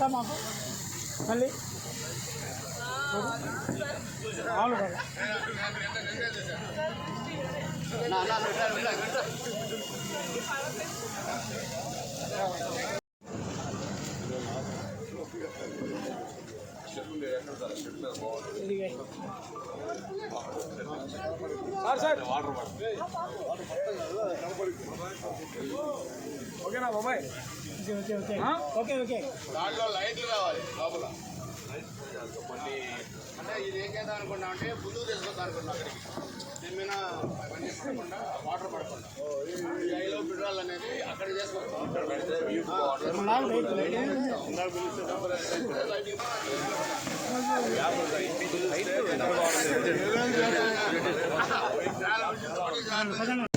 మీరు వెళ్తే వెళ్తాం మాకు మళ్ళీ అవును కదా ఇదిగే. సార్ సార్ ఓకేనా బాబాయ్? Okay okay okay. Okay okay. దాంట్లో లైట్లు కావాలి లోపల. అంటే ఇది ఏం చేద్దాం అనుకున్నా అంటే ముందుకు తీసుకొద్దాం అనుకున్నా అక్కడికి. దీని మీద అవన్నీ పడకుండా వాటర్ పడకుండా. ఈ ఐలో పెట్రోల్ అనేది అక్కడికి తీసుకొస్తాం నాకు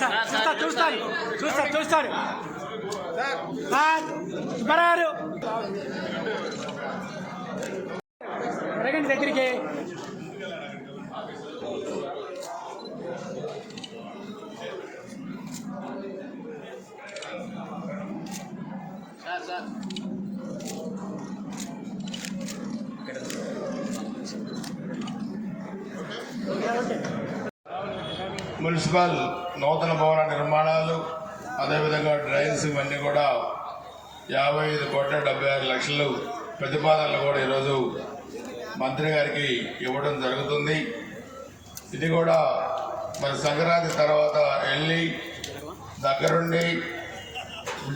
సార్, సార్, సార్, చూస్తాను సుబ్బారావు అడగండి దగ్గరికి. మున్సిపల్ నూతన భవన నిర్మాణాలు అదేవిధంగా డ్రైన్స్ ఇవన్నీ కూడా యాభై ఐదు కోట్ల డెబ్బై ఆరు లక్షలు ప్రతిపాదనలు కూడా ఈరోజు మంత్రి గారికి ఇవ్వడం జరుగుతుంది. ఇది కూడా మరి సంక్రాంతి తర్వాత వెళ్ళి దగ్గరుండి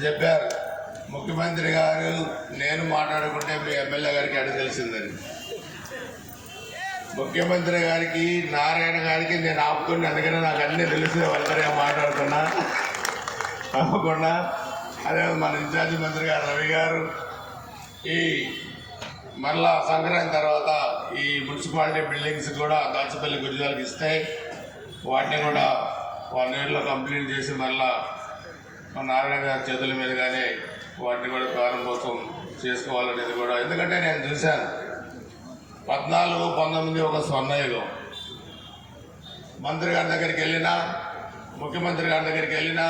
చెప్పారు. ముఖ్యమంత్రి గారు నేను మాట్లాడుకుంటే మీ ఎమ్మెల్యే గారికి అడిగి తెలిసిందని. ముఖ్యమంత్రి గారికి నారాయణ గారికి నేను ఆపుకుని అందుకనే నాకు అన్నీ తెలిసిన వాళ్ళతో మాట్లాడుతున్నా. తప్పకుండా. అదే మన ఇన్ఛార్జి మంత్రి గారు రవి గారు. ఈ మరలా సంక్రాంతి తర్వాత ఈ మున్సిపాలిటీ బిల్డింగ్స్ కూడా దాచపల్లి గురిజాలకు ఇస్తే వాటిని కూడా వన్ ఇయర్లో కంప్లీట్ చేసి మరలా మన నారాయణ గారి చేతుల మీదుగానే వాటిని కూడా ప్రారంభోత్సవం చేసుకోవాలనేది కూడా ఎందుకంటే నేను చూశాను. పద్నాలుగు పంతొమ్మిది ఒక స్వర్ణయుగం. మంత్రి గారి దగ్గరికి వెళ్ళినా ముఖ్యమంత్రి గారి దగ్గరికి వెళ్ళినా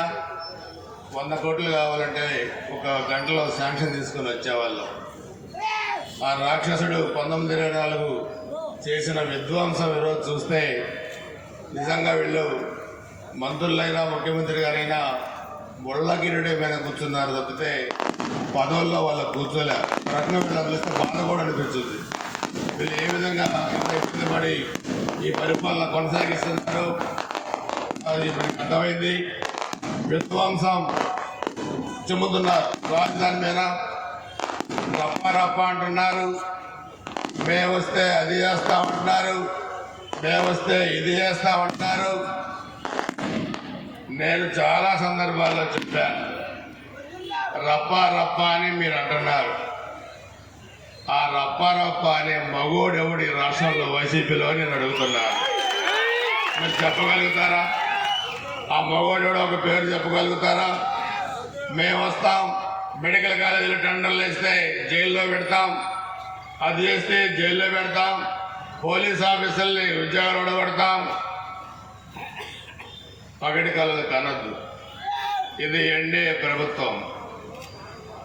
వంద కోట్లు కావాలంటే ఒక గంటలో శాంక్షన్ తీసుకుని వచ్చేవాళ్ళం. ఆ రాక్షసుడు పంతొమ్మిది ఇరవై నాలుగు చేసిన విధ్వంసం ఈరోజు చూస్తే నిజంగా వీళ్ళు మంత్రులైనా ముఖ్యమంత్రి గారైనా ముళ్ళగిరిడే మీద కూర్చున్నారు తప్పితే పదవుల్లో వాళ్ళ కూర్చోలే. ఒక రకంగా వీళ్ళు పిలిస్తే బాధ కూడా అనిపించింది. వీళ్ళు ఏ విధంగా ఇబ్బంది పడి ఈ పరిపాలన కొనసాగిస్తున్నారు? అది మనకి అర్థమైంది. విధ్వంసం చెబుతున్నారు రాజధాని మీద రప్ప రప్ప అంటున్నారు. మేము వస్తే అది చేస్తామంటున్నారు మేము వస్తే ఇది చేస్తామంటున్నారు నేను చాలా సందర్భాల్లో చెప్పాను రప్ప రప్ప అని మీరు అంటున్నారు. ఆ రప్ప రప్ప అనే మగోడెవడి రాష్ట్రంలో వైసీపీలో నేను అడుగుతున్నాను మీరు చెప్పగలుగుతారా? ఆ మగోడెవడో ఒక పేరు చెప్పగలుగుతారా? మేము వస్తాం మెడికల్ కాలేజీలో టెండర్లు వేస్తే జైల్లో పెడతాం. అది చేస్తే జైల్లో పెడతాం. పోలీస్ ఆఫీసర్ని ఉద్యోగాలు ఊడగొడతాం పగటి కలలు కనద్దు. ఇది ఎన్డీఏ ప్రభుత్వం.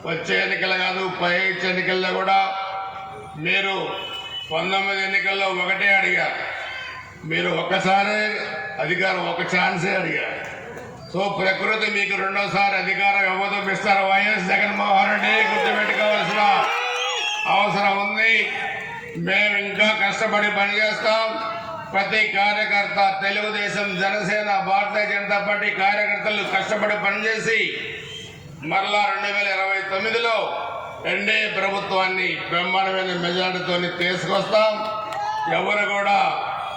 వచ్చే ఎన్నికలు కాదు పై ఎన్నికల్లో కూడా మీరు పంతొమ్మిది ఎన్నికల్లో ఒకటే అడిగారు. మీరు ఒక్కసారి అధికారం ఒక ఛాన్సే అడిగారు. సో ప్రకృతి మీకు రెండోసారి అధికారం ఇవ్వదు మిస్టర్ వైఎస్ జగన్మోహన్ రెడ్డి గుర్తుపెట్టుకోవాల్సిన అవసరం ఉంది. మేము ఇంకా కష్టపడి పనిచేస్తాం. ప్రతి కార్యకర్త తెలుగుదేశం జనసేన భారతీయ జనతా పార్టీ కార్యకర్తలు కష్టపడి పనిచేసి మరలా రెండు వేల ఇరవై తొమ్మిదిలో రెండే ప్రభుత్వాన్ని బ్రహ్మాండమైన మెజార్టీతో తీసుకొస్తాం. ఎవరు కూడా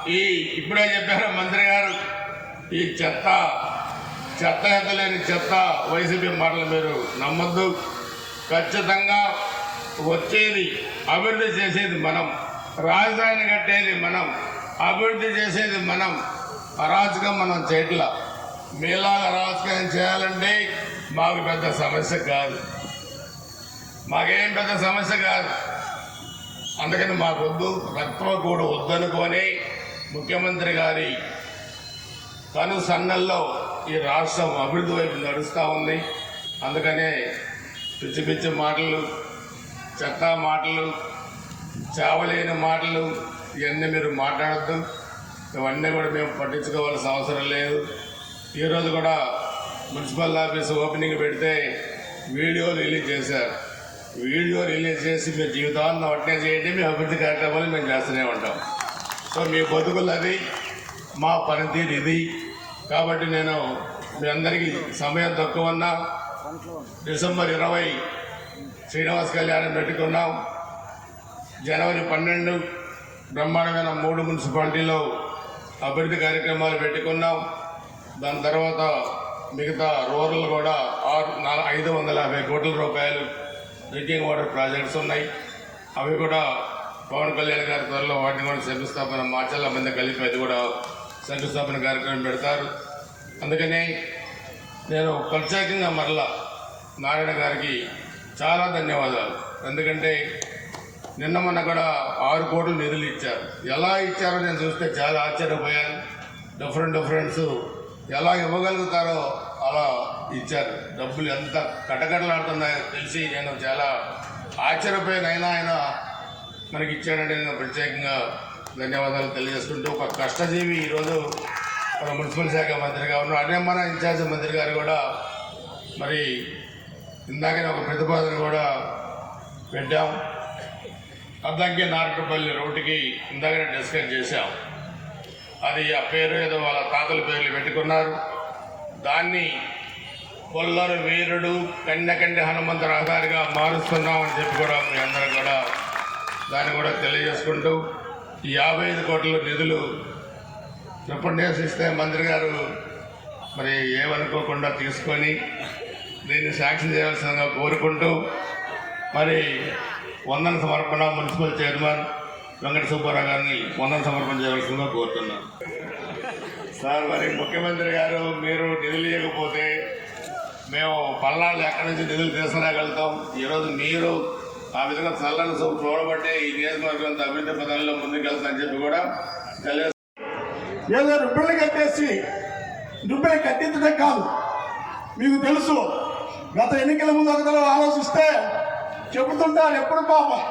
ఈ ఇప్పుడే చెప్పారు మంత్రి గారు ఈ చెత్త చెత్త ఎత్తలేని చెత్త వైసీపీ మాటలు మీరు నమ్మద్దు. ఖచ్చితంగా వచ్చేది అభివృద్ధి చేసేది మనం రాజధాని కట్టేది మనం అభివృద్ధి చేసేది మనం అరాచకం మనం చేయట్ల. మీలాగా అరాచకం చేయాలంటే మాకు పెద్ద సమస్య కాదు. మాకేం పెద్ద సమస్య కాదు. అందుకని మాకొద్దు రక్తం కూడా వద్దనుకొని ముఖ్యమంత్రి గారి తను సన్నల్లో ఈ రాష్ట్రం అభివృద్ధి వైపు నడుస్తూ ఉంది. అందుకనే పిచ్చి పిచ్చి మాటలు చెత్త మాటలు చావలేని మాటలు ఇవన్నీ మీరు మాట్లాడద్దు. ఇవన్నీ కూడా మేము పట్టించుకోవాల్సిన అవసరం లేదు. ఈరోజు కూడా మున్సిపల్ ఆఫీస్ ఓపెనింగ్ పెడితే వీడియో రిలీజ్ చేశారు. వీడియో రిలీజ్ చేసి మీ జీవితాలను వట్టే చేయండి మీ అభివృద్ధి కార్యక్రమాలు మేము చేస్తూనే ఉంటాం. సో మీ బతుకులు అది మా పనితీరు ఇది. కాబట్టి నేను మీ అందరికీ సమయం తక్కువ ఉన్నా. డిసెంబర్ ఇరవై శ్రీనివాస్ కళ్యాణం పెట్టుకున్నాం. జనవరి పన్నెండు బ్రహ్మాండమైన మూడు మున్సిపాలిటీలో అభివృద్ధి కార్యక్రమాలు పెట్టుకున్నాం. దాని తర్వాత మిగతా రూరల్ కూడా ఆరు నాలుగు ఐదు వందల యాభై కోట్ల రూపాయలు డ్రింకింగ్ వాటర్ ప్రాజెక్ట్స్ ఉన్నాయి. అవి కూడా పవన్ కళ్యాణ్ గారి త్వరలో వాటిని కూడా శంకుస్థాపన మార్చాల మంది కలిపి అది కూడా శంకుస్థాపన కార్యక్రమం పెడతారు. అందుకని నేను ప్రత్యేకంగా మరలా నారాయణ గారికి చాలా ధన్యవాదాలు. ఎందుకంటే నిన్న మొన్న కూడా ఆరు కోట్లు నిధులు ఇచ్చారు. ఎలా ఇచ్చారో నేను చూస్తే చాలా ఆశ్చర్యపోయాను. డిఫరెంట్ డిఫరెంట్స్ ఎలా ఇవ్వగలుగుతారో అలా ఇచ్చారు. డబ్బులు ఎంత కటకటలాడుతున్నాయో తెలిసి నేను చాలా ఆశ్చర్యపోయినైనా ఆయన మనకి ఇచ్చాడంటే నేను ప్రత్యేకంగా ధన్యవాదాలు తెలియజేసుకుంటూ ఒక కష్టజీవి ఈరోజు మన మున్సిపల్ శాఖ మంత్రిగా ఉన్న అదే మన ఇన్ఛార్జ్ మంత్రి గారు కూడా మరి ఇందాకనే ఒక ప్రతిపాదన కూడా పెట్టాం. అద్దంకి నారకపల్లి రోడ్డుకి ఇందాకనే డిస్కస్ చేశాం. అది ఆ పేరు ఏదో వాళ్ళ తాతల పేర్లు పెట్టుకున్నారు. దాన్ని కొల్లరు వీరుడు కన్నకండి హనుమంత రహదారిగా మారుస్తున్నామని చెప్పి కూడా మీ అందరం కూడా దాన్ని కూడా తెలియజేసుకుంటూ యాభై ఐదు కోట్ల నిధులు రిప్రజెంటేషన్ ఇస్తే మంత్రి గారు మరి ఏమనుకోకుండా తీసుకొని దీన్ని శాంక్షన్ చేయాల్సిందిగా కోరుకుంటూ మరి వందన సమర్పణ మున్సిపల్ చైర్మన్ వెంకట సుబ్బారావు గారిని వందన సమర్పణ చేయవలసిందిగా కోరుతున్నాను. సార్ మరి ముఖ్యమంత్రి గారు మీరు నిధులు ఇవ్వకపోతే మేము పల్నాడు ఎక్కడి నుంచి నిధులు తీసుకురాగలుగుతాం. ఈరోజు మీరు ఆ విధంగా చల్లని చూపు చూడబట్టి ఈ నియోజకవర్గం అభివృద్ధి అభివృద్ధి ముందుకెళ్తా ముందుకెళ్తామని చెప్పి కూడా తెలియదు ఏదో రుబ్బలు కట్టేసి రుబ్బలు కట్టించడం కాదు. మీకు తెలుసు గత ఎన్నికల ముందు ఒకరు ఆలోచిస్తే చెబుతుంటారు ఎప్పుడు పాపం.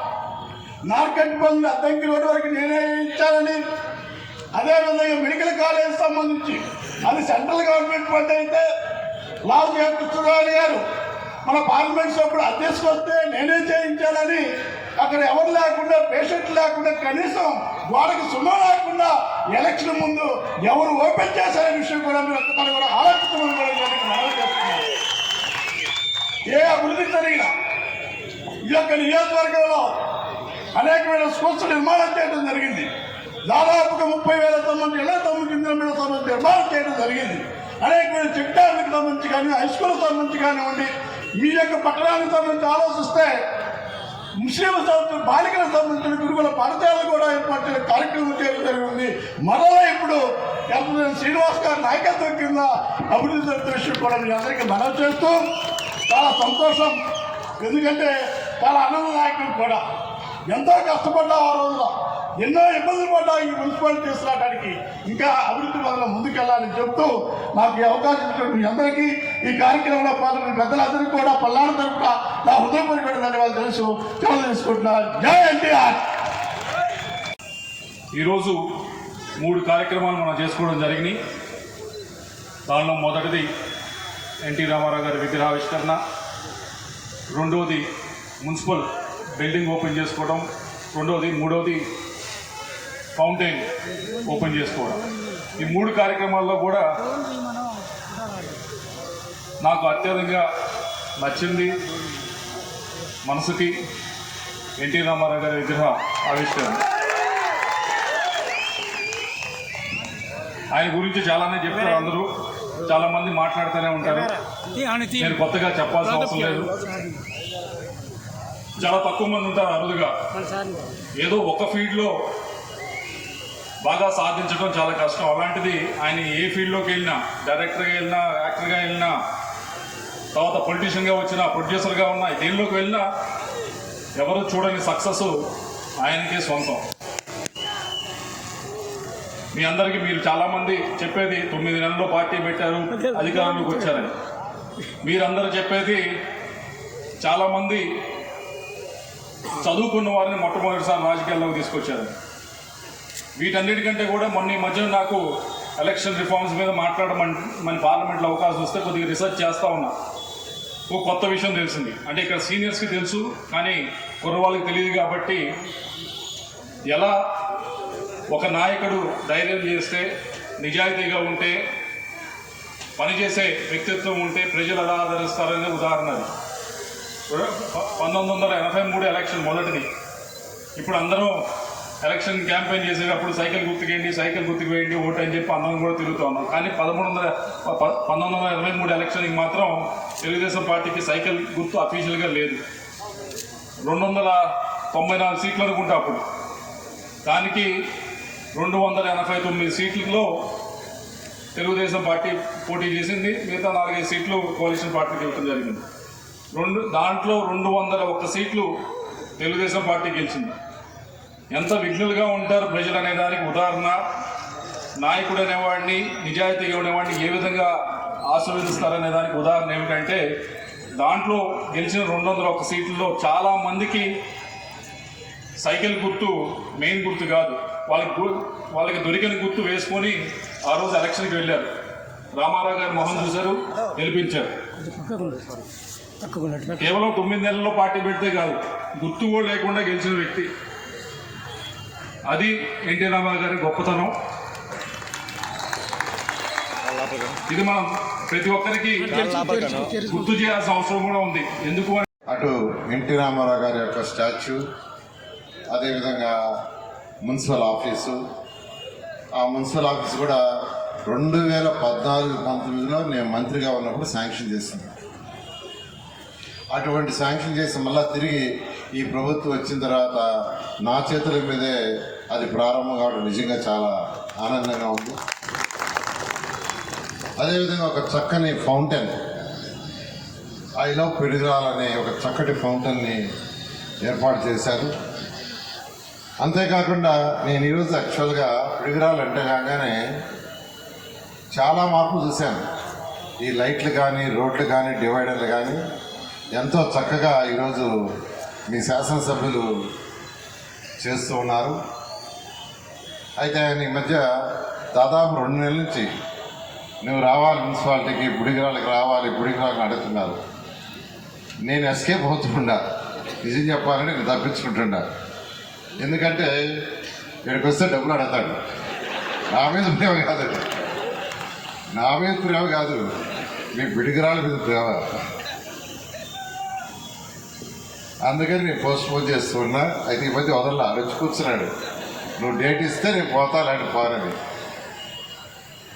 మార్కెట్ పనులు అద్దంకి రోడ్డు వరకు నేనే ఇచ్చానని. అదేవిధంగా మెడికల్ కాలేజ్ సంబంధించి అది సెంట్రల్ గవర్నమెంట్ పంట అయితే లావు కృష్ణరావు గారు మన పార్లమెంట్ సభ్యుడు అధ్యక్షుడు వస్తే నేనే చేయించాలని అక్కడ ఎవరు లేకుండా పేషెంట్ లేకుండా కనీసం వాళ్ళకి సున్నం లేకుండా ఎలక్షన్ ముందు ఎవరు ఓపెన్ చేశారనే విషయం కూడా మీరు ఒక్కసారి కూడా ఆలోచించమని కూడా ఏ అభివృద్ధి జరిగినా ఈ యొక్క నియోజకవర్గంలో అనేకమైన స్కూల్స్ నిర్మాణం చేయడం జరిగింది. దాదాపుగా ముప్పై వేల తొమ్మిది ఇళ్ళ తొమ్మిది మీద నిర్మాణం చేయడం జరిగింది. అనేకమైన చెక్ కానీ హైస్కూల్ సంబంధించి కానివ్వండి మీ యొక్క పట్టణానికి సంబంధించి ఆలోచిస్తే ముస్లిం సంబంధించిన బాలికలకు సంబంధించిన గురుకుల పాఠశాలలు కూడా ఏర్పాటు చేయడం కార్యక్రమం చేయడం జరిగింది. మరలా ఇప్పుడు ఎర్రమనేని శ్రీనివాస్ గారి నాయకత్వం కింద అభివృద్ధి జరుగుతున్న విషయం కూడా మీ అందరికీ మనం చేస్తూ చాలా సంతోషం. ఎందుకంటే చాలా ఆనందదాయకం కూడా. ఎంతో కష్టపడ్డా ఆ రోజులో ఎన్నో ఇబ్బందులు పడ్డా ఈ మున్సిపాలిటీ తీసుకురావడానికి ఇంకా అభివృద్ధి వల్ల ముందుకెళ్ళాలని చెప్తూ నాకు ఈ అవకాశం ఇచ్చిన మీ అందరికీ ఈ కార్యక్రమంలో పాల్గొన్న పెద్దలందరికీ కూడా పల్నాడు తరపున నా హృదయపూర్వక ధన్యవాదాలు తెలుసు. చాలా తీసుకుంటున్నా. జై ఎన్టీఆర్! ఈరోజు మూడు కార్యక్రమాలు మనం చేసుకోవడం జరిగినాయి. దానిలో మొదటిది ఎన్టీ రామారావు గారి విగ్రహావిష్కరణ. రెండవది మున్సిపల్ బిల్డింగ్ ఓపెన్ చేసుకోవడం. రెండవది మూడవది ఫౌంటైన్ ఓపెన్ చేసుకోవడం. ఈ మూడు కార్యక్రమాల్లో కూడా నాకు అత్యధికంగా నచ్చింది మనసుకి ఎన్టీ రామారావు గారి విగ్రహ ఆవిష్కరణ. ఆయన గురించి చాలానే చెప్తారు అందరూ. చాలా మంది మాట్లాడుతూనే ఉంటారు. నేను కొత్తగా చెప్పాల్సిన అవసరం లేదు. చాలా తక్కువ మంది ఉంటారు అరుదుగా. ఏదో ఒక ఫీల్డ్లో బాగా సాధించడం చాలా కష్టం. అలాంటిది ఆయన ఏ ఫీల్డ్లోకి వెళ్ళినా డైరెక్టర్గా వెళ్ళినా యాక్టర్గా వెళ్ళినా తర్వాత పొలిటీషియన్గా వచ్చినా ప్రొడ్యూసర్గా ఉన్నా దేనిలోకి వెళ్ళినా ఎవరు చూడని సక్సెస్ ఆయనకే సొంతం. మీ అందరికీ మీరు చాలామంది చెప్పేది తొమ్మిది నెలల్లో పార్టీ పెట్టారు అధికారంలోకి వచ్చారని. మీరందరూ చెప్పేది చాలామంది చదువుకున్న వారిని మొట్టమొదటిసారి రాజకీయాల్లోకి తీసుకొచ్చారు. వీటన్నిటికంటే కూడా మొన్న ఈ మధ్యన నాకు ఎలక్షన్ రిఫార్మ్స్ మీద మాట్లాడమని మన పార్లమెంట్లో అవకాశం వస్తే కొద్దిగా రీసెర్చ్ చేస్తూ ఉన్నా. ఓ కొత్త విషయం తెలిసింది. అంటే ఇక్కడ సీనియర్స్కి తెలుసు కానీ కుర్రవాళ్ళకి తెలియదు కాబట్టి ఎలా ఒక నాయకుడు ధైర్యం చేస్తే నిజాయితీగా ఉంటే పనిచేసే వ్యక్తిత్వం ఉంటే ప్రజలు ఎలా ఆదరిస్తారనే ఉదాహరణ అది. ప- పంతొమ్మిది వందల ఎనభై మూడు ఎలక్షన్ మొదటిది. ఇప్పుడు అందరం ఎలక్షన్ క్యాంపెయిన్ చేసేటప్పుడు సైకిల్ గుర్తుకేయండి సైకిల్ గుర్తుకు వేయండి ఓటు అని చెప్పి అందరం కూడా తిరుగుతూ ఉన్నాం. కానీ పదమూడు వందల ప- పంతొమ్మిది వందల ఎనభై మూడు ఎలక్షన్కి మాత్రం తెలుగుదేశం పార్టీకి సైకిల్ గుర్తు అఫీషియల్గా లేదు. రెండు వందల తొంభై నాలుగు సీట్లు అనుకుంటా అప్పుడు. దానికి రెండు వందల ఎనభై తొమ్మిది సీట్లలో తెలుగుదేశం పార్టీ పోటీ చేసింది. మిగతా నాలుగైదు సీట్లు కోalition పార్టీకి వెళ్ళడం జరిగింది. రెండు దాంట్లో రెండు వందల ఒక్క సీట్లు తెలుగుదేశం పార్టీ గెలిచింది. ఎంత విఘ్నులుగా ఉంటారు ప్రజలు అనే దానికి ఉదాహరణ. నాయకుడు అనేవాడిని నిజాయితీగా ఉండేవాడిని ఏ విధంగా ఆశీర్వదిస్తారనే దానికి ఉదాహరణ ఏమిటంటే దాంట్లో గెలిచిన రెండు వందల ఒక్క సీట్లలో చాలా మందికి సైకిల్ గుర్తు మెయిన్ గుర్తు కాదు. వాళ్ళకి వాళ్ళకి దొరికిన గుర్తు వేసుకొని ఆ రోజు ఎలక్షన్కి వెళ్ళారు. రామారావు గారి మొహం చూశారు గెలిపించారు. కేవలం తొమ్మిది నెలల్లో పార్టీ పెడితే కాదు గుర్తు కూడా లేకుండా గెలిచిన వ్యక్తి. అది ఎన్టీ రామారావు గారి గొప్పతనం. ఇది మనం ప్రతి ఒక్కరికి గుర్తు చేయాల్సిన అవసరం కూడా ఉంది. ఎందుకు అటు ఎన్టీ రామారావు గారి యొక్క స్టాచ్యూ అదేవిధంగా మున్సిపల్ ఆఫీసు. ఆ మున్సిపల్ ఆఫీస్ కూడా రెండు వేల పద్నాలుగు పంతొమ్మిదిలో నేను మంత్రిగా ఉన్నప్పుడు శాంక్షన్ చేసింది. అటువంటి శాంక్షన్ చేసి మళ్ళీ తిరిగి ఈ ప్రభుత్వం వచ్చిన తర్వాత నా చేతుల మీదే అది ప్రారంభం కావడం నిజంగా చాలా ఆనందంగా ఉంది. అదేవిధంగా ఒక చక్కని ఫౌంటైన్ ఐ లవ్ పిడుగురాల్ అనే ఒక చక్కటి ఫౌంటైన్ని ఏర్పాటు చేశారు. అంతేకాకుండా నేను ఈరోజు యాక్చువల్గా పిడుగురాలు అంటే కాగానే చాలా మార్పులు చూశాను. ఈ లైట్లు కానీ రోడ్లు కానీ డివైడర్లు కానీ ఎంతో చక్కగా ఈరోజు మీ శాసనసభ్యులు చేస్తూ ఉన్నారు. అయితే ఆయన ఈ మధ్య దాదాపు రెండు నెలల నుంచి నువ్వు రావాలి మున్సిపాలిటీకి బుడిగిరాలకు రావాలి బుడిగిరాలకు అడుగుతున్నారు. నేను ఎస్కేప్ అవుతుండా. నిజం చెప్పాలంటే నేను తప్పించుకుంటుండా. ఎందుకంటే ఇక్కడికి వస్తే డబ్బులు అడతాడు నా మీద ప్రేమ కాదు నా మీద ప్రేమ కాదు. మీ బిడిగిరాల మీద ప్రేమ. అందుకని నేను పోస్ట్ పోన్ చేస్తున్నా. అయితే ఈ మధ్య వదల అడిచి కూర్చున్నాడు నువ్వు డేట్ ఇస్తే నేను పోతా లాంటి పోనని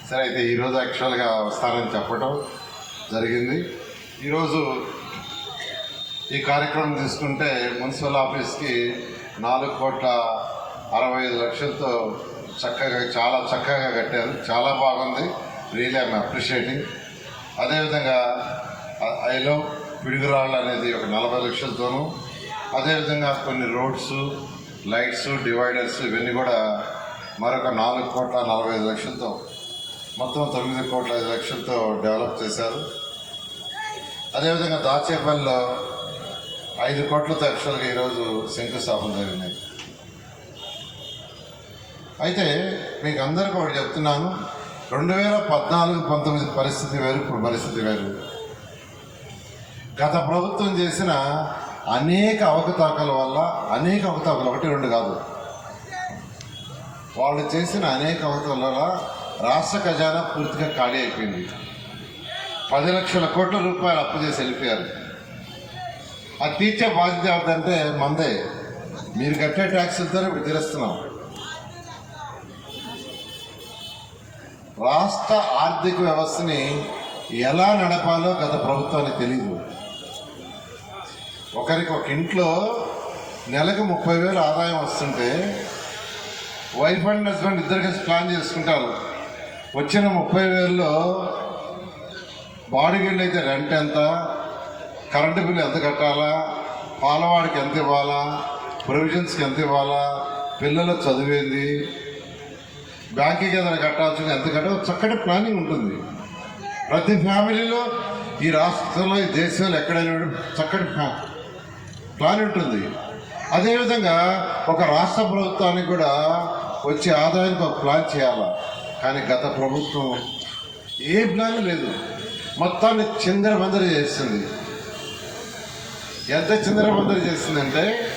సరే అయితే ఈరోజు యాక్చువల్గా వస్తానని చెప్పడం జరిగింది. ఈరోజు ఈ కార్యక్రమం తీసుకుంటే మున్సిపల్ ఆఫీస్కి నాలుగు కోట్ల అరవై ఐదు లక్షలతో చక్కగా చాలా చక్కగా కట్టారు. చాలా బాగుంది. రియలీ ఐమ్ అప్రిషియేటింగ్ అదేవిధంగా ఐ లవ్ పిడుగురాళ్ళు అనేది ఒక నలభై లక్షలతోనూ అదేవిధంగా కొన్ని రోడ్స్ లైట్స్ డివైడర్స్ ఇవన్నీ కూడా మరొక నాలుగు కోట్ల నలభై ఐదు లక్షలతో మొత్తం తొమ్మిది కోట్ల ఐదు లక్షలతో డెవలప్ చేశారు. అదేవిధంగా దాచేపల్లిలో ఐదు కోట్లతో యాక్చువల్గా ఈరోజు శంకుస్థాపన జరిగినాయి అయితే మీకు అందరికీ ఒకటి చెప్తున్నాను రెండు వేల పద్నాలుగు పంతొమ్మిది పరిస్థితి వేరు ఇప్పుడు పరిస్థితి వేరు. గత ప్రభుత్వం చేసిన అనేక అవకతవకల వల్ల అనేక అవకతవకలు ఒకటి రెండు కాదు. వాళ్ళు చేసిన అనేక అవకతవకల వల్ల రాష్ట్ర ఖజానా పూర్తిగా ఖాళీ అయిపోయింది. పది లక్షల కోట్ల రూపాయలు అప్పు చేసి వెళ్ళిపోయారు. అది తీర్చే బాధ్యత ఎవరిదంటే మందే. మీరు కట్టే ట్యాక్సులతో ఇప్పుడు తీరుస్తున్నాం. రాష్ట్ర ఆర్థిక వ్యవస్థని ఎలా నడపాలో గత ప్రభుత్వానికి తెలియదు ఒకరికి ఒక ఇంట్లో నెలకు ముప్పై వేలు ఆదాయం వస్తుంటే వైఫ్ అండ్ హస్బెండ్ ఇద్దరు కలిసి ప్లాన్ చేసుకుంటారు. వచ్చిన ముప్పై వేలలో బాడీగిళ్ళు అయితే రెంట్ ఎంత? కరెంటు బిల్లు ఎంత కట్టాలా? పాలవాడికి ఎంత ఇవ్వాలా? ప్రొవిజన్స్కి ఎంత ఇవ్వాలా? పిల్లల చదివేంది బ్యాంకుకి ఏదైనా కట్టాల్సింది ఎంత కట్టాలో చక్కటి ప్లానింగ్ ఉంటుంది. ప్రతి ఫ్యామిలీలో ఈ రాష్ట్రంలో ఈ దేశంలో ఎక్కడైనా చక్కటి ప్లాన్ ఉంటుంది. అదేవిధంగా ఒక రాష్ట్ర ప్రభుత్వానికి కూడా వచ్చే ఆదాయానికి ఒక ప్లాన్ చేయాలి? కానీ గత ప్రభుత్వం ఏ ప్లాన్ లేదు. మొత్తాన్ని చిందరబందర చేస్తుంది. ఎంత చిందరబందర చేసిందంటే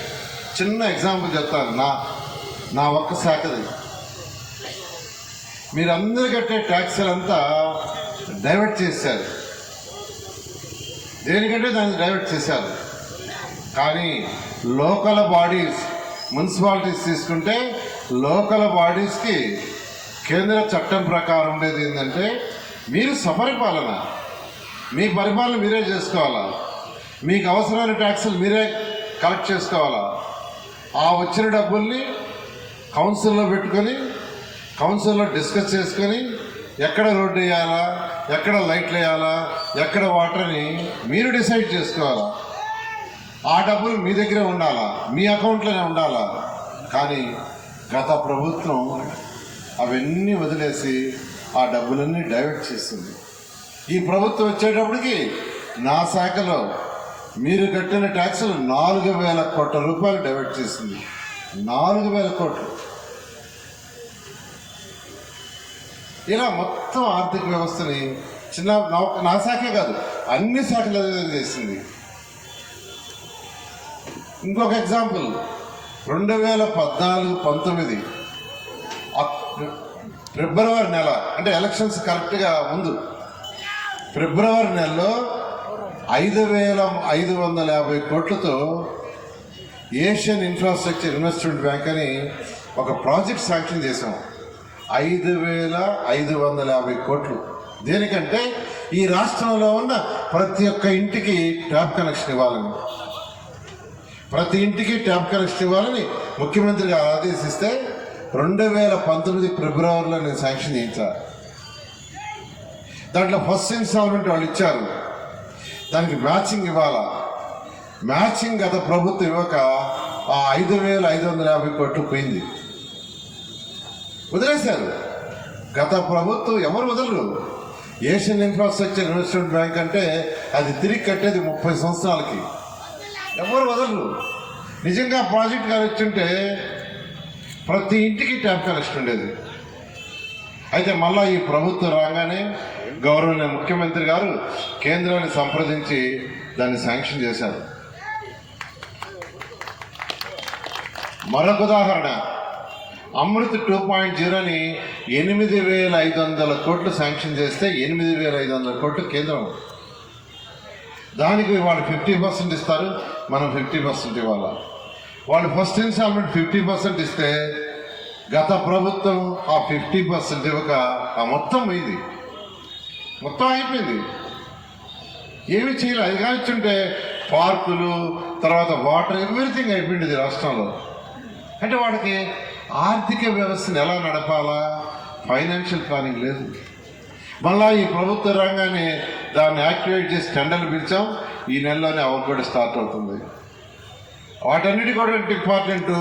చిన్న ఎగ్జాంపుల్ చెప్తాను. నా నా ఒక్క శాఖది. మీరందరూ కట్టే ట్యాక్సులు అంతా డైవర్ట్ చేశారు. దేనికంటే దాన్ని డైవర్ట్ చేశారు? కానీ లోకల్ బాడీస్ మున్సిపాలిటీస్ తీసుకుంటే లోకల్ బాడీస్కి కేంద్ర చట్టం ప్రకారం ఉండేది ఏంటంటే మీరు సపరిపాలన మీ పరిపాలన మీరే చేసుకోవాలా? మీకు అవసరమైన ట్యాక్సులు మీరే కలెక్ట్ చేసుకోవాలా? ఆ వచ్చిన డబ్బుల్ని కౌన్సిల్లో పెట్టుకొని కౌన్సిల్లో డిస్కస్ చేసుకొని ఎక్కడ రోడ్డు వేయాలా ఎక్కడ లైట్లు వేయాలా ఎక్కడ వాటర్ని మీరు డిసైడ్ చేసుకోవాలా? ఆ డబ్బులు మీ దగ్గరే ఉండాలా? మీ అకౌంట్లోనే ఉండాలా? కానీ గత ప్రభుత్వం అవన్నీ వదిలేసి ఆ డబ్బులన్నీ డైవర్ట్ చేస్తుంది ఈ ప్రభుత్వం వచ్చేటప్పటికి నా శాఖలో మీరు కట్టిన ట్యాక్సులు నాలుగు వేల కోట్ల రూపాయలు డైవర్ట్ చేసింది. నాలుగు వేల కోట్లు. ఇలా మొత్తం ఆర్థిక వ్యవస్థని చిన్న నా- శాఖే కాదు అన్ని శాఖలు చేసింది. ఇంకొక ఎగ్జాంపుల్. రెండు వేల పద్నాలుగు పంతొమ్మిది ఫిబ్రవరి నెల అంటే ఎలక్షన్స్ కరెక్ట్గా ముందు. ఫిబ్రవరి నెలలో ఐదు వేల ఐదు వందల యాభై కోట్లతో ఏషియన్ ఇన్ఫ్రాస్ట్రక్చర్ ఇన్వెస్ట్మెంట్ బ్యాంక్ అని ఒక ప్రాజెక్ట్ శాంక్షన్ చేసాము ఐదు వేల ఐదు వందల యాభై కోట్లు. దేనికంటే ఈ రాష్ట్రంలో ఉన్న ప్రతి ఒక్క ఇంటికి ట్యాప్ కనెక్షన్ ఇవ్వాలని. ప్రతి ఇంటికి ట్యాప్ కనెక్షన్ ఇవ్వాలని ముఖ్యమంత్రి గారు ఆదేశిస్తే రెండు వేల పంతొమ్మిది ఫిబ్రవరిలో నేను శాంక్షన్ చేయించా. దాంట్లో ఫస్ట్ ఇన్స్టాల్మెంట్ వాళ్ళు ఇచ్చారు. దానికి మ్యాచింగ్ ఇవ్వాలా? మ్యాచింగ్ గత ప్రభుత్వం ఇవ్వక ఆ ఐదు వేల ఐదు వందల యాభై కోట్లు పోయింది. వదిలేశారు. గత ప్రభుత్వం ఎవరు వదలరు? ఏషియన్ ఇన్ఫ్రాస్ట్రక్చర్ ఇన్వెస్ట్మెంట్ బ్యాంక్ అంటే అది తిరిగి కట్టేది ముప్పై సంవత్సరాలకి. ఎవరు వదలరు. నిజంగా ప్రాజెక్ట్ గారు వచ్చింటే ప్రతి ఇంటికి ట్యాప్ కనెక్షన్ ఉండేది. అయితే మళ్ళా ఈ ప్రభుత్వం రాగానే గౌరవనీయ ముఖ్యమంత్రి గారు కేంద్రాన్ని సంప్రదించి దాన్ని శాంక్షన్ చేశారు. మరొక ఉదాహరణ. అమృత్ టూ పాయింట్ జీరోని ఎనిమిది వేల ఐదు వందల కోట్లు శాంక్షన్ చేస్తే ఎనిమిది వేల ఐదు వందల కోట్లు కేంద్రం దానికి వాళ్ళు ఫిఫ్టీ పర్సెంట్ ఇస్తారు మనం ఫిఫ్టీ పర్సెంట్ ఇవ్వాలి? వాళ్ళు ఫస్ట్ ఇన్స్టాల్మెంట్ ఫిఫ్టీ పర్సెంట్ ఇస్తే గత ప్రభుత్వం ఆ ఫిఫ్టీ పర్సెంట్ ఇవ్వక ఆ మొత్తం ఇది మొత్తం అయిపోయింది. ఏమి చేయాలి. అది కానిచ్చుంటే పార్కులు తర్వాత వాటర్ ఎవ్రీథింగ్ అయిపోయింది ఇది రాష్ట్రంలో. అంటే వాడికి ఆర్థిక వ్యవస్థను ఎలా నడపాలా? ఫైనాన్షియల్ ప్లానింగ్ లేదు. మళ్ళా ఈ ప్రభుత్వ రంగాన్ని దాన్ని యాక్టివేట్ చేసి టెండర్లు పిలిచాం. ఈ నెలలోనే అవర్ కూడా స్టార్ట్ అవుతుంది. వాటన్నిటి కూడా ఇంపార్టెంట్.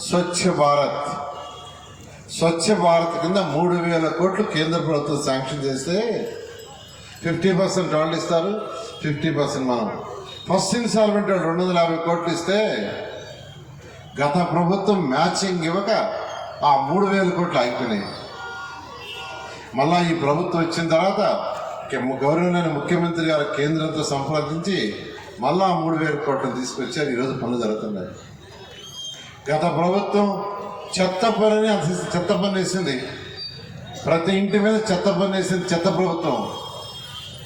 స్వచ్ఛ భారత్. స్వచ్ఛ భారత్ కింద మూడు వేల కోట్లు కేంద్ర ప్రభుత్వం శాంక్షన్ చేస్తే ఫిఫ్టీ పర్సెంట్ వాళ్ళు ఇస్తారు. ఫిఫ్టీ పర్సెంట్ మనం. ఫస్ట్ ఇన్స్టాల్మెంట్ వాళ్ళు రెండు వందల యాభై కోట్లు ఇస్తే గత ప్రభుత్వం మ్యాచింగ్ ఇవ్వక ఆ మూడు వేల కోట్లు అయిపోయినాయి మళ్ళా ఈ ప్రభుత్వం వచ్చిన తర్వాత కే- గౌరవనీయ ముఖ్యమంత్రి గారు కేంద్రంతో సంప్రదించి మళ్ళా మూడు వేల కోట్లు తీసుకొచ్చారు. ఈరోజు పనులు జరుగుతున్నాయి. గత ప్రభుత్వం చెత్త పనిని చెత్త పని వేసింది. ప్రతి ఇంటి మీద చెత్త పని వేసింది చెత్త ప్రభుత్వం.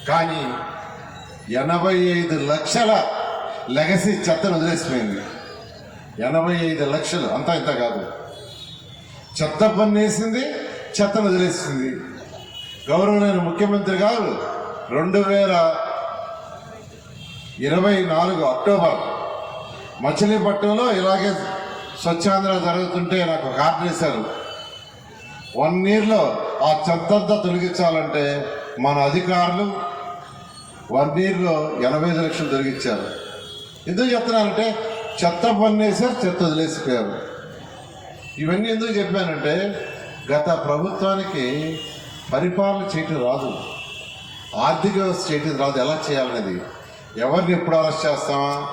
కానీ ఎనభై ఐదు లక్షల లెగసీ చెత్తను వదిలేసిపోయింది. ఎనభై ఐదు లక్షలు అంతా ఇంత కాదు. చెత్త పన్నేసింది చెత్తను వదిలేసింది. గౌరవనీయ ముఖ్యమంత్రి గారు రెండు వేల ఇరవై నాలుగు అక్టోబర్ మచిలీపట్నంలో ఇలాగే స్వచ్ఛాంధ్ర జరుగుతుంటే నాకు కార్డు ఇస్తారు వేశారు వన్ ఇయర్లో ఆ చెత్తంతా తొలగించాలంటే మన అధికారులు వన్ ఇయర్లో ఎనభై ఐదు లక్షలు తొలగించారు. ఎందుకు చెప్తున్నానంటే చెత్త పన్నేసారు చెత్త వదిలేసిపోయారు. ఇవన్నీ ఎందుకు చెప్పానంటే గత ప్రభుత్వానికి పరిపాలన చేయటం రాదు. ఆర్థిక వ్యవస్థ చేయటం రాదు. ఎలా చేయాలనేది? ఎవరిని ఎప్పుడు అరెస్ట్ చేస్తామా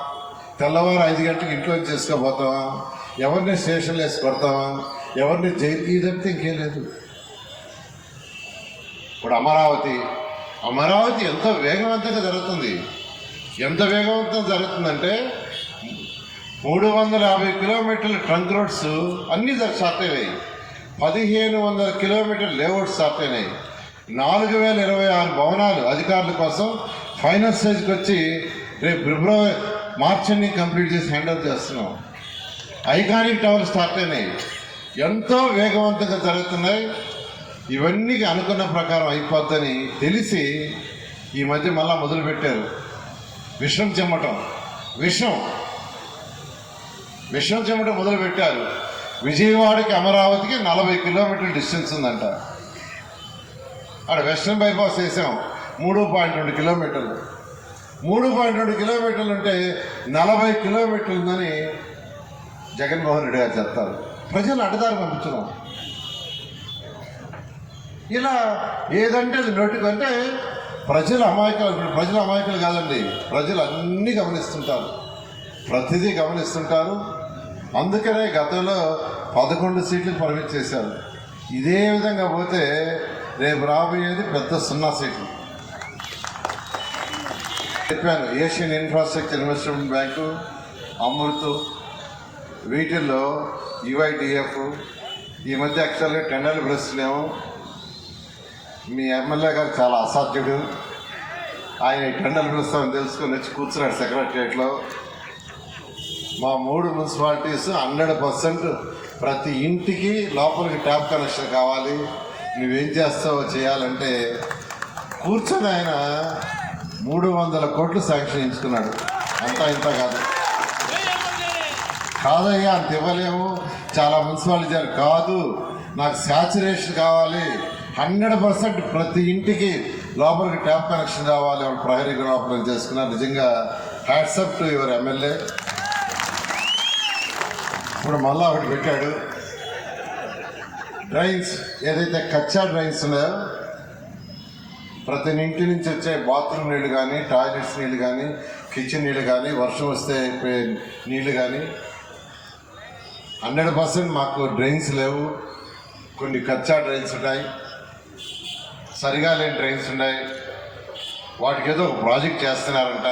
తెల్లవారు ఐదు గంటలకు ఇంట్లో చేసుకోబోతామా ఎవరిని స్టేషన్లు వేసి కొడతామా ఎవరిని జైలు ఇది తప్పితే ఇంకేం లేదు. ఇప్పుడు అమరావతి. అమరావతి ఎంతో వేగవంతంగా జరుగుతుంది. ఎంత వేగవంతంగా జరుగుతుందంటే మూడు వందల యాభై కిలోమీటర్ల ట్రంక్ రోడ్స్ అన్నీ షార్ట్ అయ్యాయి పదిహేను వందల కిలోమీటర్ లేఅవుట్ స్టార్ట్ అయినాయి. నాలుగు వేల ఇరవై ఆరు భవనాలు అధికారుల కోసం ఫైనల్ స్టేజ్కి వచ్చి రేపు ఫిబ్రవరి మార్చిని కంప్లీట్ చేసి హ్యాండ్ఓవర్ చేస్తున్నాం. ఐకానిక్ టవర్ స్టార్ట్ అయినాయి. ఎంతో వేగవంతంగా జరుగుతున్నాయి. ఇవన్నీ అనుకున్న ప్రకారం అయిపోద్దని తెలిసి ఈ మధ్య మళ్ళా మొదలుపెట్టారు. విషం చెమ్మటం. విషం విషం చెమ్మటం మొదలుపెట్టారు. విజయవాడకి అమరావతికి నలభై కిలోమీటర్ల డిస్టెన్స్ ఉందంట. అక్కడ వెస్ట్రన్ బైపాస్ వేసాం మూడు పాయింట్ రెండు కిలోమీటర్లు. మూడు పాయింట్ రెండు కిలోమీటర్లు అంటే నలభై కిలోమీటర్లు ఉందని జగన్మోహన్ రెడ్డి గారు చెప్తారు. ప్రజలు అడ్డదారి పంపించడం. ఇలా ఏదంటే అది నోటికి ప్రజలు అమాయకులు ప్రజలు అమాయకులు కాదండి ప్రజలు అన్నీ గమనిస్తుంటారు. ప్రతిదీ గమనిస్తుంటారు. అందుకనే గతంలో పదకొండు సీట్లు పరిమితి చేశారు. ఇదే విధంగా పోతే రేపు రాబోయేది పెద్ద సున్నా సీట్లు. చెప్పాను Asian infrastructure investment bank Amrut వీటిల్లో యుఐడిఎఫ్ ఈ మధ్య యాక్చువల్గా టెండర్లు పిలుస్తున్నాము మీ ఎమ్మెల్యే గారు చాలా అసాధ్యుడు. ఆయన టెండర్లు పిలుస్తామని తెలుసుకొని వచ్చి కూర్చున్నాడు సెక్రటరియట్లో మా మూడు మున్సిపాలిటీస్ హండ్రెడ్ పర్సెంట్ ప్రతి ఇంటికి లోపలికి ట్యాప్ కనెక్షన్ కావాలి. నువ్వేం చేస్తావో చేయాలంటే కూర్చొని ఆయన మూడు వందల కోట్లు శాంక్షన్ ఇచ్చుకున్నాడు అంతా ఇంత కాదు. కాదయ్యా అంత ఇవ్వలేము. చాలా మున్సిపాలిటీ కాదు. నాకు శాచురేషన్ కావాలి. హండ్రెడ్ పర్సెంట్ ప్రతి ఇంటికి లోపలికి ట్యాప్ కనెక్షన్ కావాలి వాళ్ళు ప్రహరీ లోపల చేసుకున్నారు. నిజంగా హ్యాట్సప్ టు యువర్ ఎమ్మెల్యే. ఇప్పుడు మళ్ళీ ఒకటి పెట్టాడు. డ్రైన్స్ ఏదైతే కచ్చా డ్రైన్స్ ఉన్నాయో ప్రతి ఇంటి నుంచి వచ్చే బాత్రూమ్ నీళ్ళు కానీ టాయిలెట్స్ నీళ్ళు కానీ కిచెన్ నీళ్ళు కానీ వర్షం వస్తే నీళ్ళు కానీ హండ్రెడ్ పర్సెంట్ మాకు డ్రైన్స్ లేవు. కొన్ని కచ్చా డ్రైన్స్ ఉన్నాయి సరిగా లేని డ్రైన్స్ ఉన్నాయి. వాటికి ఏదో ఒక ప్రాజెక్ట్ చేస్తున్నారంట.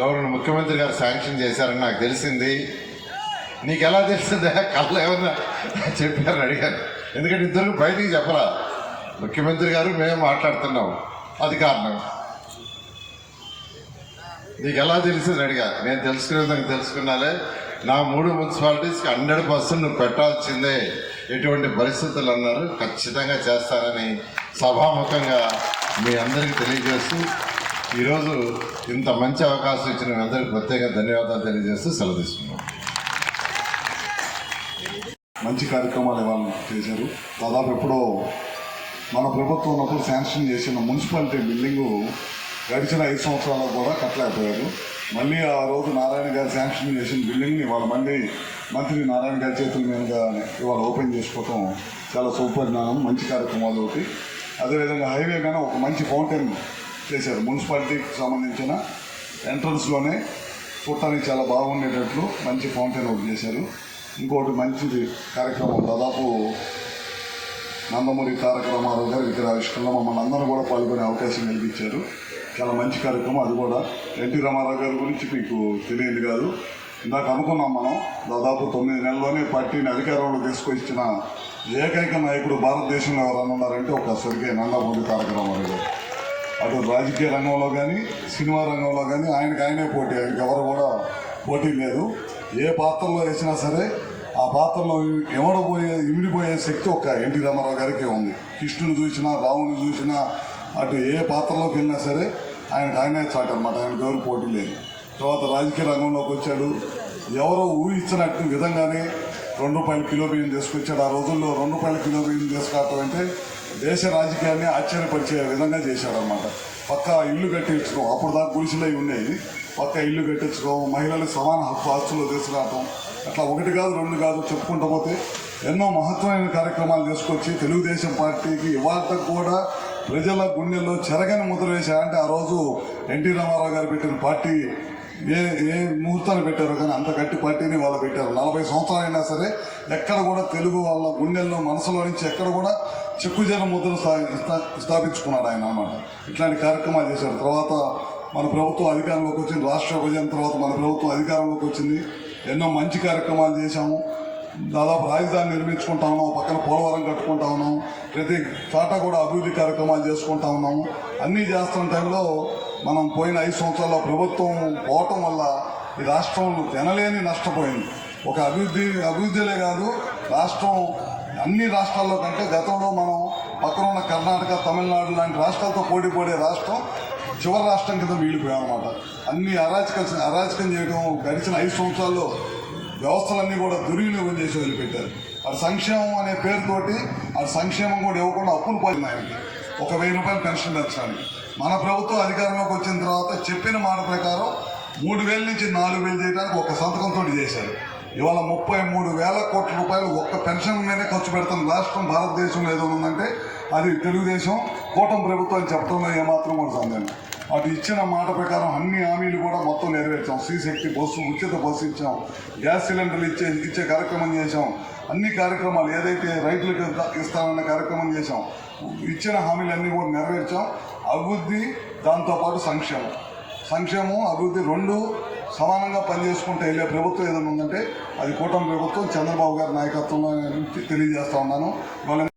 గవర్నర్ ముఖ్యమంత్రి గారు శాంక్షన్ చేశారని నాకు తెలిసింది. నీకు ఎలా తెలిసిందే? కళ్ళు ఏమన్నా చెప్పారని అడిగాను. ఎందుకంటే ఇద్దరు బయటికి చెప్పరా? ముఖ్యమంత్రి గారు మేము మాట్లాడుతున్నాం. అది కారణం. నీకు ఎలా తెలిసింది అడిగా. నేను తెలుసుకునే విధంగా తెలుసుకున్నాలే. నా మూడు మున్సిపాలిటీస్కి హండ్రెడ్ పర్సెంట్ నువ్వు పెట్టాల్సిందే. ఎటువంటి పరిస్థితులు అన్నారు. ఖచ్చితంగా చేస్తానని సభాముఖంగా మీ అందరికీ తెలియజేస్తూ ఈరోజు ఇంత మంచి అవకాశం ఇచ్చిన మీ అందరికీ ప్రత్యేక ధన్యవాదాలు తెలియజేస్తూ సెలవు తీసుకున్నాం. మంచి కార్యక్రమాలు ఇవాళ చేశారు. దాదాపు ఎప్పుడో మన ప్రభుత్వం ఉన్నప్పుడు శాంక్షన్ చేసిన మున్సిపాలిటీ బిల్డింగు గడిచిన ఐదు సంవత్సరాల్లో కూడా కట్టలేకపోయారు. మళ్ళీ ఆ రోజు నారాయణ గారు శాంక్షన్ చేసిన బిల్డింగ్ని ఇవాళ మళ్ళీ మంత్రి నారాయణ గారి చేతుల మీదుగా ఇవాళ ఓపెన్ చేసుకోవటం చాలా సుపరిణామం మంచి కార్యక్రమాలు ఒకటి. అదేవిధంగా హైవే కానీ ఒక మంచి ఫౌంటైన్ చేశారు. మున్సిపాలిటీకి సంబంధించిన ఎంట్రన్స్లోనే చూడటానికి చాలా బాగుండేటట్లు మంచి ఫౌంటైన్ ఒకటి చేశారు. ఇంకోటి మంచిది కార్యక్రమం. దాదాపు నందమూరి తారక రామారావు గారి విగ్రహావిష్కరణలో మమ్మల్ని అందరూ కూడా పాల్గొనే అవకాశం కల్పించారు. చాలా మంచి కార్యక్రమం అది కూడా. ఎన్టీ రామారావు గారి గురించి మీకు తెలియదు కాదు. ఇందాక అనుకున్నాం మనం దాదాపు తొమ్మిది నెలల్లోనే పార్టీని అధికారంలో తీసుకొచ్చిన ఏకైక నాయకుడు భారతదేశంలో ఎవరన్నా ఉన్నారంటే ఒక సరిగ్గా నందమూరి తారక రామారావు గారు. అటు రాజకీయ రంగంలో కానీ సినిమా రంగంలో కానీ ఆయనకి ఆయనే పోటీ. ఆయనకి ఎవరు కూడా పోటీ లేదు. ఏ పాత్రలో వేసినా సరే ఆ పాత్రలో ఎవడపోయే ఇమిడిపోయే శక్తి ఒక్క ఎన్టీ రామారావు గారికి ఉంది. కృష్ణుని చూసినా రాముని చూసినా అటు ఏ పాత్రలోకి వెళ్ళినా సరే ఆయనకు ఆయనే చాటు అనమాట ఆయన గౌరవ పోటీ లేదు. తర్వాత రాజకీయ రంగంలోకి వచ్చాడు. ఎవరో ఊహించినట్టు విధంగానే రెండు రూపాయల కిలో బియ్యం తీసుకొచ్చాడు. ఆ రోజుల్లో రెండు రూపాయల కిలో బియ్యం తీసుకురావటం అంటే దేశ రాజకీయాన్ని ఆశ్చర్యపరిచే విధంగా చేశాడనమాట పక్క ఇల్లు కట్టించుకో. అప్పుడు దాకా గుడిసెలు ఉన్నాయి. ఒక పక్క ఇల్లు కట్టించుకో మహిళలకు సమాన హక్కు ఆస్తులు తీసుకురావడం అట్లా ఒకటి కాదు రెండు కాదు చెప్పుకుంటూ పోతే ఎన్నో మహత్వమైన కార్యక్రమాలు తీసుకొచ్చి తెలుగుదేశం పార్టీకి ఇవాళ కూడా ప్రజల గుండెల్లో చెరగని ముద్ర వేశారంటే ఆ రోజు ఎన్టీ రామారావు గారు పెట్టిన పార్టీ ఏ ఏ ముహూర్తాన్ని పెట్టారు కానీ అంత గట్టి పార్టీని వాళ్ళు పెట్టారు. నలభై సంవత్సరాలు అయినా సరే ఎక్కడ కూడా తెలుగు వాళ్ళ గుండెల్లో మనసులో నుంచి ఎక్కడ కూడా చెక్కుజన ముద్రను స్థా- స్థాపించుకున్నాడు ఆయన అన్నమాట. ఇట్లాంటి కార్యక్రమాలు చేశారు. తర్వాత మన ప్రభుత్వం అధికారంలోకి వచ్చింది. రాష్ట్ర విభజన తర్వాత మన ప్రభుత్వం అధికారంలోకి వచ్చింది. ఎన్నో మంచి కార్యక్రమాలు చేశాము. దాదాపు రాజధాని నిర్మించుకుంటా ఉన్నాం. పక్కన పోలవరం కట్టుకుంటా ఉన్నాం. ప్రతి చోట కూడా అభివృద్ధి కార్యక్రమాలు చేసుకుంటా ఉన్నాము అన్నీ చేస్తున్న టైంలో మనం పోయిన ఐదు సంవత్సరాల్లో ప్రభుత్వం పోవటం వల్ల ఈ రాష్ట్రంలో తినలేని నష్టపోయింది. ఒక అభివృద్ధి అభివృద్ధిలే కాదు రాష్ట్రం అన్ని రాష్ట్రాల్లో కంటే గతంలో మనం పక్కన ఉన్న కర్ణాటక తమిళనాడు లాంటి రాష్ట్రాలతో పోటీ పడే రాష్ట్రం చివరి రాష్ట్రం కింద మిగిలిపోయాం అనమాట అన్ని అరాచక అరాచకం చేయడం గడిచిన ఐదు సంవత్సరాల్లో వ్యవస్థలన్నీ కూడా దుర్వినియోగం చేసి వదిలిపెట్టారు. అది సంక్షేమం అనే పేరుతోటి అది సంక్షేమం కూడా ఇవ్వకుండా అప్పులు పోయింది ఆయనకి. ఒక వెయ్యి రూపాయలు పెన్షన్ పెంచడానికి. మన ప్రభుత్వం అధికారంలోకి వచ్చిన తర్వాత చెప్పిన మాట ప్రకారం మూడు వేల నుంచి నాలుగు వేలు చేయడానికి ఒక సంతకంతో చేశారు. ఇవాళ ముప్పై మూడు వేల కోట్ల రూపాయలు ఒక్క పెన్షన్ మీదే ఖర్చు పెడుతున్న రాష్ట్రం భారతదేశంలో ఏదో ఉందంటే అది తెలుగుదేశం కూటమి ప్రభుత్వం చెప్పడంలో ఏమాత్రం కూడా సందేహం అది ఇచ్చిన మాట ప్రకారం అన్ని హామీలు కూడా మొత్తం నెరవేర్చాం. శ్రీశక్తి బస్సు ఉచిత బస్సు ఇచ్చాం. గ్యాస్ సిలిండర్లు ఇచ్చే ఇచ్చే కార్యక్రమం చేశాం. అన్ని కార్యక్రమాలు ఏదైతే రైతులకు ఇస్తామన్న కార్యక్రమం చేశాం. ఇచ్చిన హామీలన్నీ కూడా నెరవేర్చాం. అభివృద్ధి దాంతోపాటు సంక్షేమం. సంక్షేమం అభివృద్ధి రెండు సమానంగా పనిచేసుకుంటే వెళ్ళే ప్రభుత్వం ఏదైనా ఉందంటే అది కూటమి ప్రభుత్వం చంద్రబాబు గారి నాయకత్వంలో తెలియజేస్తా ఉన్నాను. వాళ్ళ